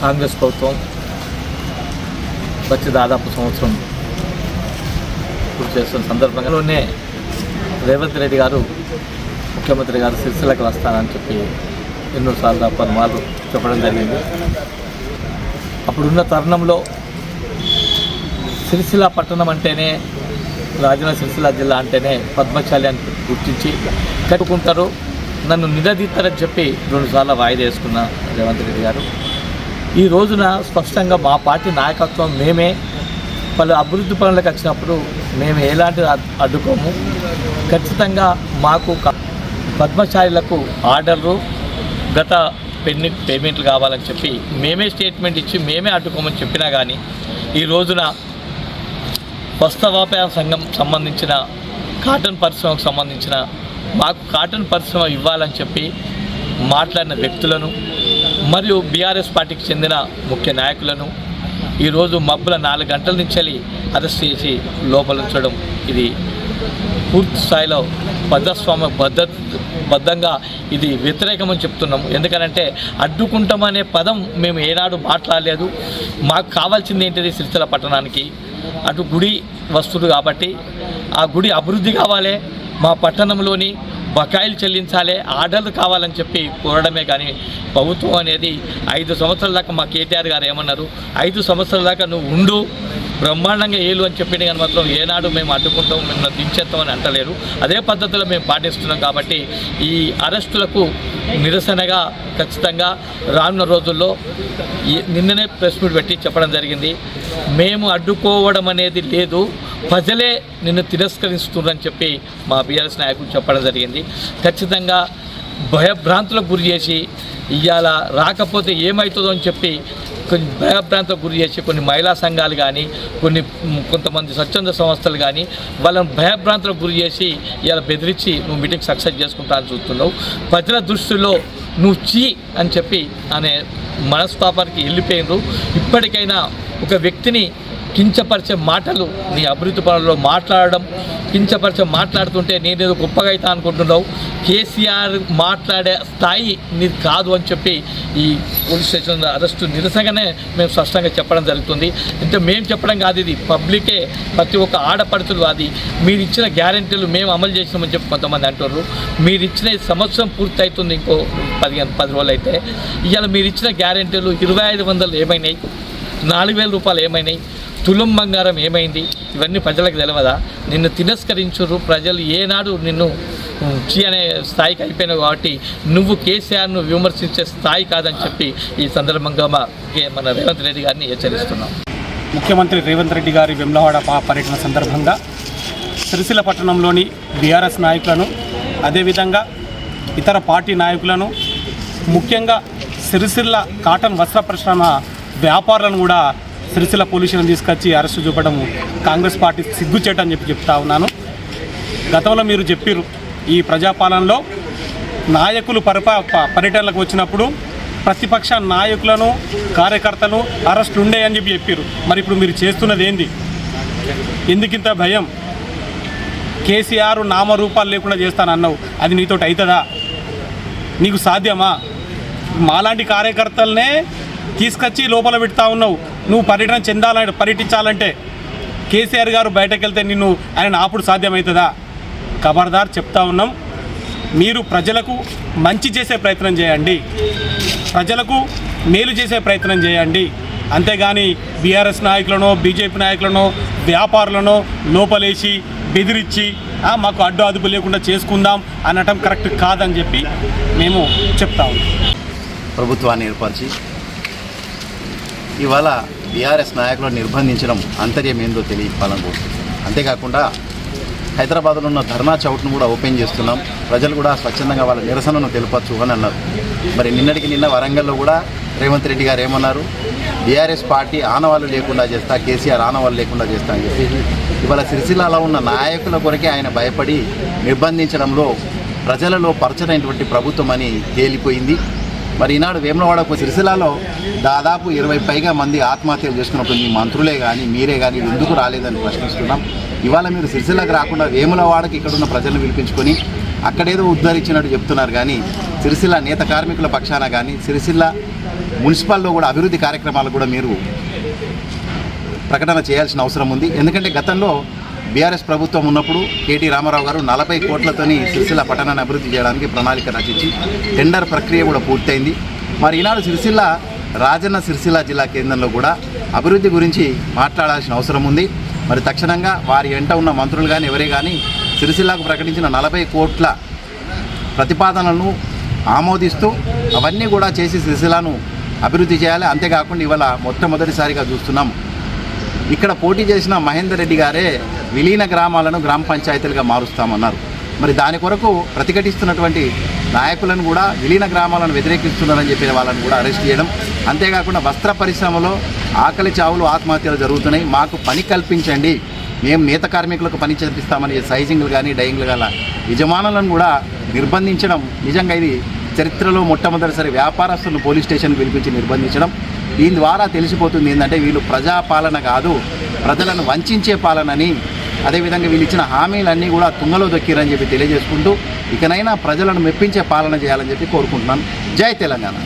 కాంగ్రెస్ ప్రభుత్వం వచ్చి దాదాపు సంవత్సరం పూర్తి చేస్తున్న సందర్భంగానే రేవంత్ రెడ్డి గారు ముఖ్యమంత్రి గారు సిరిసిల్లకి వస్తారని చెప్పి ఎన్నోసార్లు పలుమార్లు చెప్పడం జరిగింది. అప్పుడున్న తరుణంలో సిరిసిల్ల పట్టణం అంటేనే రాజన్న సిరిసిల్ల జిల్లా అంటేనే పద్మశాలి అని గుర్తించి కట్టుకుంటారు. నన్ను నిలదీస్తారని చెప్పి రెండుసార్లు వాయిదా వేసుకున్న రేవంత్ రెడ్డి గారు. ఈ రోజున స్పష్టంగా మా పార్టీ నాయకత్వం మేమే. పలు అభివృద్ధి పనులకు వచ్చినప్పుడు మేము ఎలాంటి అడ్డుకోము. ఖచ్చితంగా మాకు క- పద్మశాలిలకు ఆర్డర్లు గత పెన్ని పేమెంట్లు కావాలని చెప్పి మేమే స్టేట్మెంట్ ఇచ్చి మేమే అడ్డుకోమని చెప్పినా కానీ ఈ రోజున వస్త్ర వ్యాపార సంఘం సంబంధించిన కాటన్ పరిశ్రమకు సంబంధించిన మాకు కాటన్ పరిశ్రమ ఇవ్వాలని చెప్పి మాట్లాడిన వ్యక్తులను మరియు బీఆర్ఎస్ పార్టీకి చెందిన ముఖ్య నాయకులను ఈరోజు మబ్బుల నాలుగు గంటల నుంచి అరెస్ట్ చేసి లోపల ఉంచడం ఇది పూర్తి స్థాయిలో భద్రస్వామి బద్ద బద్ధంగా ఇది వ్యతిరేకమని చెప్తున్నాము. ఎందుకనంటే అడ్డుకుంటామనే పదం మేము ఏనాడు మాట్లాడలేదు. మాకు కావాల్సింది ఏంటిది సిరిసిల్ల పట్టణానికి? అటు గుడి వస్తువులు కాబట్టి ఆ గుడి అభివృద్ధి కావాలి. మా పట్టణంలోని బకాయిలు చెల్లించాలి. ఆర్డర్లు కావాలని చెప్పి కోరడమే కానీ ప్రభుత్వం అనేది ఐదు సంవత్సరాల దాకా మా కేటీఆర్ గారు ఏమన్నారు? ఐదు సంవత్సరాల దాకా నువ్వు ఉండు. బ్రహ్మాండంగా ఏలు అని చెప్పింది కానీ మాత్రం ఏనాడు మేము అడ్డుకుంటాం మేము దించేస్తాం అని అంటలేరు. అదే పద్ధతిలో మేము పాటిస్తున్నాం కాబట్టి ఈ అరెస్టులకు నిరసనగా ఖచ్చితంగా రానున్న రోజుల్లో నిన్ననే ప్రెస్ మీట్ పెట్టి చెప్పడం జరిగింది. మేము అడ్డుకోవడం అనేది లేదు ప్రజలే నిన్ను తిరస్కరిస్తున్నారని చెప్పి మా బీఆర్ఎస్ నాయకులు చెప్పడం జరిగింది. ఖచ్చితంగా భయభ్రాంతులకు గురి చేసి ఇవాళ రాకపోతే ఏమవుతుందో అని చెప్పి కొన్ని భయభ్రాంతకు గురి చేసి కొన్ని మహిళా సంఘాలు కానీ కొన్ని కొంతమంది స్వచ్ఛంద సంస్థలు కానీ వాళ్ళని భయభ్రాంతులకు గురి చేసి ఇవాళ బెదిరించి నువ్వు మీటింగ్ సక్సెస్ చేసుకుంటా అని చూస్తున్నావు. ప్రజల దృష్టిలో నువ్వు చీ అని చెప్పి అనే మనస్తాపానికి వెళ్ళిపోయినరు. ఇప్పటికైనా ఒక వ్యక్తిని కించపరిచే మాటలు నీ అభివృద్ధి పనుల్లో మాట్లాడడం కించపరిచే మాట్లాడుతుంటే నేనేదో గొప్పగా అవుతా అనుకుంటున్నావు. కేసీఆర్ మాట్లాడే స్థాయి నీది కాదు అని చెప్పి ఈ పోలీస్ స్టేషన్ అరెస్టు నిరసనగానే మేము స్పష్టంగా చెప్పడం జరుగుతుంది. అంటే మేము చెప్పడం కాదు ఇది. పబ్లికే ప్రతి ఒక్క ఆడపడుతులు అది. మీరు ఇచ్చిన గ్యారెంటీలు మేము అమలు చేసినామని చెప్పి కొంతమంది అంటున్నారు మీరు ఇచ్చిన సంవత్సరం పూర్తి అవుతుంది ఇంకో పదిహేను పది రోజులు అయితే ఇవాళ మీరు ఇచ్చిన గ్యారెంటీలు ఇరవై ఐదు వందలు ఏమైనాయి? నాలుగు వేల రూపాయలు ఏమైనాయి? తులం బంగారం ఏమైంది? ఇవన్నీ ప్రజలకు తెలియదా నిన్ను తిరస్కరించురు ప్రజలు ఏనాడు నిన్ను చీ అనే స్థాయికి అయిపోయినావు కాబట్టి నువ్వు కేసీఆర్ను విమర్శించే స్థాయి కాదని చెప్పి ఈ సందర్భంగా మా మన రేవంత్ రెడ్డి గారిని హెచ్చరిస్తున్నాం. ముఖ్యమంత్రి రేవంత్ రెడ్డి గారి వెమ్లవాడ పర్యటన సందర్భంగా సిరిసిల్ల పట్టణంలోని బీఆర్ఎస్ నాయకులను అదేవిధంగా ఇతర పార్టీ నాయకులను ముఖ్యంగా సిరిసిల్ల కాటన్ వస్త్ర పరిశ్రమ వ్యాపారులను కూడా సిరిసిల్ల పోలీసులను తీసుకొచ్చి అరెస్టు చూపడం కాంగ్రెస్ పార్టీ సిగ్గుచేటని చెప్పి చెప్తా ఉన్నాను. గతంలో మీరు చెప్పారు ఈ ప్రజాపాలనలో నాయకులు పరిపా పర్యటనలకు వచ్చినప్పుడు ప్రతిపక్ష నాయకులను కార్యకర్తలు అరెస్ట్ ఉండే అని చెప్పి చెప్పారు మరి ఇప్పుడు మీరు చేస్తున్నది ఏంది? ఎందుకింత భయం? కేసీఆర్ నామరూపాలు లేకుండా చేస్తానన్నావు అది నీతోటి అవుతుందా నీకు సాధ్యమా? మాలాంటి కార్యకర్తలనే తీసుకొచ్చి లోపల పెడతా ఉన్నావు. నువ్వు పర్యటన చెందాలంటే పర్యటించాలంటే కేసీఆర్ గారు బయటకు వెళ్తే నిన్ను ఆయన ఆపుడు సాధ్యమవుతుందా? ఖబర్దార్ చెప్తా ఉన్నాం. మీరు ప్రజలకు మంచి చేసే ప్రయత్నం చేయండి. ప్రజలకు మేలు చేసే ప్రయత్నం చేయండి. అంతేగాని బీఆర్ఎస్ నాయకులను బీజేపీ నాయకులను వ్యాపారులను లోపలేసి బెదిరించి మాకు అడ్డు అదుపు లేకుండా చేసుకుందాం అనటం కరెక్ట్ కాదని చెప్పి మేము చెప్తాము ప్రభుత్వాన్ని ఏర్పరిచి ఇవాళ బీఆర్ఎస్ నాయకులను నిర్బంధించడం అంతర్యం ఏందో తెలియపాలని కోరుతున్నాం అంతేకాకుండా హైదరాబాద్లో ఉన్న ధర్నా చౌట్ను కూడా ఓపెన్ చేస్తున్నాం. ప్రజలు కూడా స్వచ్ఛందంగా వాళ్ళ నిరసనను తెలపచ్చు అని అన్నారు. మరి నిన్నటికి నిన్న వరంగల్లో కూడా రేవంత్ రెడ్డి గారు ఏమన్నారు? బీఆర్ఎస్ పార్టీ ఆనవాళ్ళు లేకుండా చేస్తా కేసీఆర్ ఆనవాళ్ళు లేకుండా చేస్తా అని చెప్పి ఇవాళ సిరిసిల్లాలో ఉన్న నాయకుల కొరకే ఆయన భయపడి నిర్బంధించడంలో ప్రజలలో పరచనైనటువంటి ప్రభుత్వం అని తేలిపోయింది. మరి ఈనాడు వేములవాడకు సిరిసిల్లాలో దాదాపు ఇరవై పైగా మంది ఆత్మహత్యలు చేసుకున్నప్పుడు మీ మంత్రులే కానీ మీరే కానీ ఎందుకు రాలేదని ప్రశ్నిస్తున్నాం. ఇవాళ మీరు సిరిసిల్లకు రాకుండా వేములవాడకి ఇక్కడ ఉన్న ప్రజలను పిలిపించుకొని అక్కడేదో ఉద్ధరించినట్టు చెప్తున్నారు కానీ సిరిసిల్ల నేత కార్మికుల పక్షాన కానీ సిరిసిల్ల మున్సిపల్లో కూడా అభివృద్ధి కార్యక్రమాలు కూడా మీరు ప్రకటన చేయాల్సిన అవసరం ఉంది. ఎందుకంటే గతంలో బీఆర్ఎస్ ప్రభుత్వం ఉన్నప్పుడు కేటీ రామారావు గారు నలభై కోట్లతోని సిరిసిల్ల పట్టణాన్ని అభివృద్ధి చేయడానికి ప్రణాళిక రచించి టెండర్ ప్రక్రియ కూడా పూర్తయింది. మరి ఈనాడు సిరిసిల్ల రాజన్న సిరిసిల్ల జిల్లా కేంద్రంలో కూడా అభివృద్ధి గురించి మాట్లాడాల్సిన అవసరం ఉంది. మరి తక్షణంగా వారి వెంట ఉన్న మంత్రులు కానీ ఎవరే కానీ సిరిసిల్లకు ప్రకటించిన నలభై కోట్ల ప్రతిపాదనలను ఆమోదిస్తూ అవన్నీ కూడా చేసి సిరిసిల్లను అభివృద్ధి చేయాలి. అంతేకాకుండా ఇవాళ మొట్టమొదటిసారిగా చూస్తున్నాం. ఇక్కడ పోటీ చేసిన మహేందర్ రెడ్డి గారే విలీన గ్రామాలను గ్రామ పంచాయతీలుగా మారుస్తామన్నారు. మరి దాని కొరకు ప్రతిఘటిస్తున్నటువంటి నాయకులను కూడా విలీన గ్రామాలను వ్యతిరేకిస్తున్నారని చెప్పిన వాళ్ళని కూడా అరెస్ట్ చేయడం. అంతేకాకుండా వస్త్ర పరిశ్రమలో ఆకలి చావులు ఆత్మహత్యలు జరుగుతున్నాయి. మాకు పని కల్పించండి. మేము నేత కార్మికులకు పని చేపిస్తామని సైజింగ్లు కానీ డైయింగ్లు గల యజమానులను కూడా నిర్బంధించడం. నిజంగా ఇది చరిత్రలో మొట్టమొదటిసారి వ్యాపారస్తులను పోలీస్ స్టేషన్ పిలిపించి నిర్బంధించడం. దీని ద్వారా తెలిసిపోతుంది ఏంటంటే వీళ్ళు ప్రజాపాలన కాదు ప్రజలను వంచే పాలనని అదేవిధంగా వీళ్ళు ఇచ్చిన హామీలన్నీ కూడా తుంగలో దొక్కిరని చెప్పి తెలియజేసుకుంటూ ఇకనైనా ప్రజలను మెప్పించే పాలన చేయాలని చెప్పి కోరుకుంటున్నాను. జై తెలంగాణ.